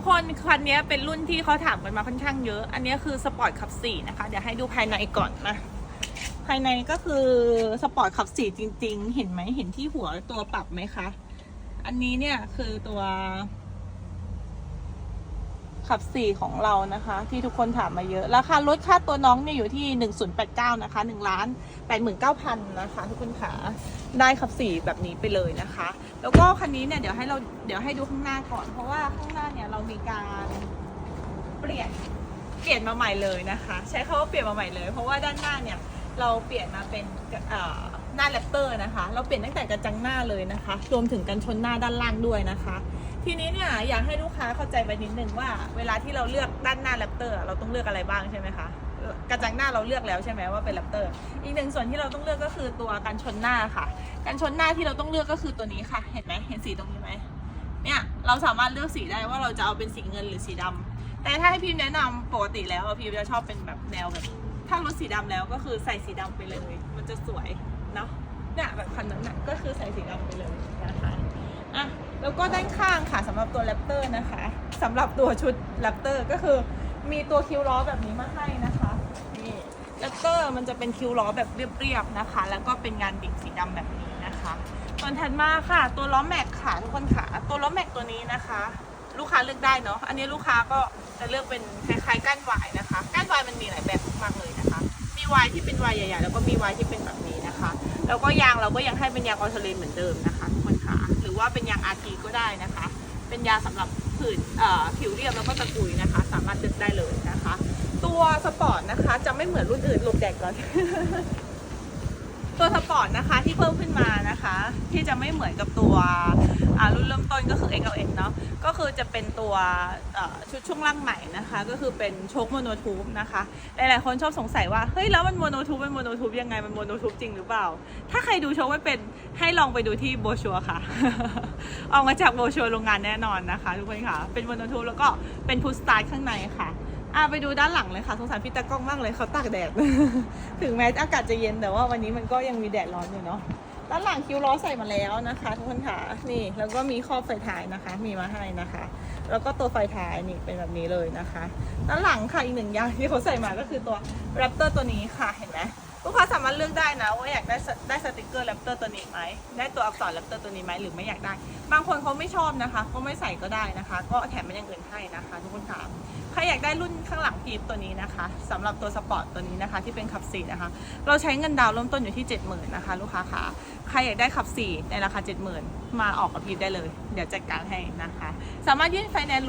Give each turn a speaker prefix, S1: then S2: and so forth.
S1: กคนคันนี้เป็นรุ่นที่เขาถามกันมาค่อนข้างเยอะ อันนี้คือสปอร์ตขับสี่นะคะ เดี๋ยวให้ดูภายในก่อนนะภายในก็คือสปอร์ตขับสี่จริง ๆ เห็นไหมเห็นที่หัวตัวปรับไหมคะ อันนี้เนี่ยคือตัว ขับสี่ของเรานะคะ ที่ทุกคนถามมาเยอะ ราคารถค่าตัวน้องเนี่ยอยู่ที่หนึ่งศูนย์แปดเก้านะคะหนึ่งล้านแปดหมื่นเก้าพันนะคะ ทุกคนขาได้ขับสี่แบบนี้ไปเลยนะคะ แล้วก็คันนี้เนี่ยเดี๋ยวให้เราเดี๋ยวให้ดูข้างหน้าก่อน เพราะว่าข้างหน้าเนี่ยเรามีการเปลี่ยนเปลี่ยนมาใหม่เลยนะคะ ใช้คำว่าเปลี่ยนมาใหม่เลย เพราะว่าด้านหน้าเนี่ยเราเปลี่ยนมาเป็นหน้าแรปเตอร์นะคะ เราเปลี่ยนตั้งแต่กระจังหน้าเลยนะคะ รวมถึงกันชนหน้าด้านล่างด้วยนะคะ ทีนี้เนี่ยอยากให้ลูกค้าเข้าใจไปนิดนึงว่า เวลาที่เราเลือกด้านหน้าแรปเตอร์เราต้องเลือกอะไรบ้างใช่ไหมคะกระจังหน้าเราเลือกแล้วใช่ไหมว่าเป็นแรปเตอร์ อีกหนึ่งส่วนที่เราต้องเลือกก็คือตัวกันชนหน้าค่ะ กันชนหน้าที่เราต้องเลือกก็คือตัวนี้ค่ะ เห็นไหมเห็นสีตรงนี้ไหมเนี่ยเราสามารถเลือกสีได้ว่าเราจะเอาเป็นสีเงินหรือสีดำแต่ถ้าให้พิมพ์แนะนำปกติแล้วพิมจะชอบเป็นแบบแนวแบบ ถ้ารถสีดำแล้วก็คือใส่สีดำไปเลย มันจะสวยเนาะ นี่ยแบบคันนั้นน่ะก็คือใส่สีดำไปเลยนะคะอะแล้วก็ด้านข้างค่ะสำหรับตัวแรปเตอร์นะคะสำหรับตัวชุดแรปเตอร์ก็คือมีตัวคิวล้อแบบนี้มาให้นะคะนี่แรปเตอร์มันจะเป็นคิวล้อแบบเรียบๆนะคะ แล้วก็เป็นงานดิ่งสีดำแบบนี้นะคะส่วนถัดมาค่ะ ตัวล้อแม็กค่ะทุกคนค่ะตัวล้อแม็กตัวนี้นะคะ ลูกค้าเลือกได้เนาะอันนี้ลูกค้าก็จะเลือกเป็นคล้ายๆก้านวายนะคะก้านวายมันมีหลายแบบมากเลยนะคะ มีวายที่เป็นวายใหญ่ๆแล้วก็มีวายที่เป็นแบบนี้ นะคะ แล้วก็ยางเราก็ยังให้เป็นยางออสเตรเลียเหมือนเดิมนะคะทุกคนค่ะหรือว่าเป็นยางอาทีก็ได้นะคะ เป็นยาสำหรับผื่นผิวเรียบแล้วก็ตะกุยนะคะ สามารถเลือกได้เลยนะคะ ตัวสปอร์ตนะคะจะไม่เหมือนรุ่นอื่นหลบแดดก่อนตัวสปอร์ตนะคะที่เพิ่มขึ้นมานะคะ ที่จะไม่เหมือนกับตัวรุ่นเริ่มต้นก็คือเคือจะเป็นตัวชุดช่วงล่างใหม่นะคะ ก็คือเป็นโชคโมโนทูบนะคะ หลายๆคนชอบสงสัยว่า เฮ้ย แล้วมันโมโนทูบเป็นโมโนทูบยังไง มันโมโนทูบจริงหรือเปล่า ถ้าใครดูโชว์ไม่เป็นให้ลองไปดูที่โบชัวค่ะออกมาจากโบชัวโรงงานแน่นอนนะคะทุกคนค่ะ เป็นโมโนทูบแล้วก็เป็นพุชสตาร์ข้างในค่ะอะไปดูด้านหลังเลยค่ะ สงสารพี่ตากล้องมากเลยเขาตากแดด ถึงแม้อากาศจะเย็นแต่ว่าวันนี้มันก็ยังมีแดดร้อนอยู่เนาะ ด้านหลังคิ้วล้อใส่มาแล้วนะคะ ทุกคนค่ะนี่แล้วก็มีครอบไฟท้ายนะคะ มีมาให้นะคะ แล้วก็ตัวไฟท้ายนี่เป็นแบบนี้เลยนะคะ ด้านหลังค่ะอีกหนึ่งอย่างที่เขาใส่มาก็คือตัวแรปเตอร์ตัวนี้ค่ะเห็นไหม ลูกค้าสามารถเลือกได้นะว่าอยากได้สได้สติกเกอร์แรปเตอร์ตัวนี้ไหมได้ตัวอักษรแรปเตอร์ตัวนี้ไหมหรือไม่อยากได้ บางคนเขาไม่ชอบนะคะก็ไม่ใส่ก็ได้นะคะ ก็แถมมันย่างอื่นให้นะคะ ทุกคนค่ะใครอยากได้รุ่นข้างหลังพีฟตัวนี้นะคะสำหรับตัวสปอร์ตตัวนี้นะคะ ที่เป็นขับสี่นะคะ เราใช้เงินดาวน์เริ่มต้นอยู่ที่ 70,000นะคะลูกค้าค่ะใครอยากได้ขับสี่ในราคา 70,000 มาออกกับพีฟได้เลย เดี๋ยวจัดการให้นะคะ สามารถยื่นไฟแนนซ์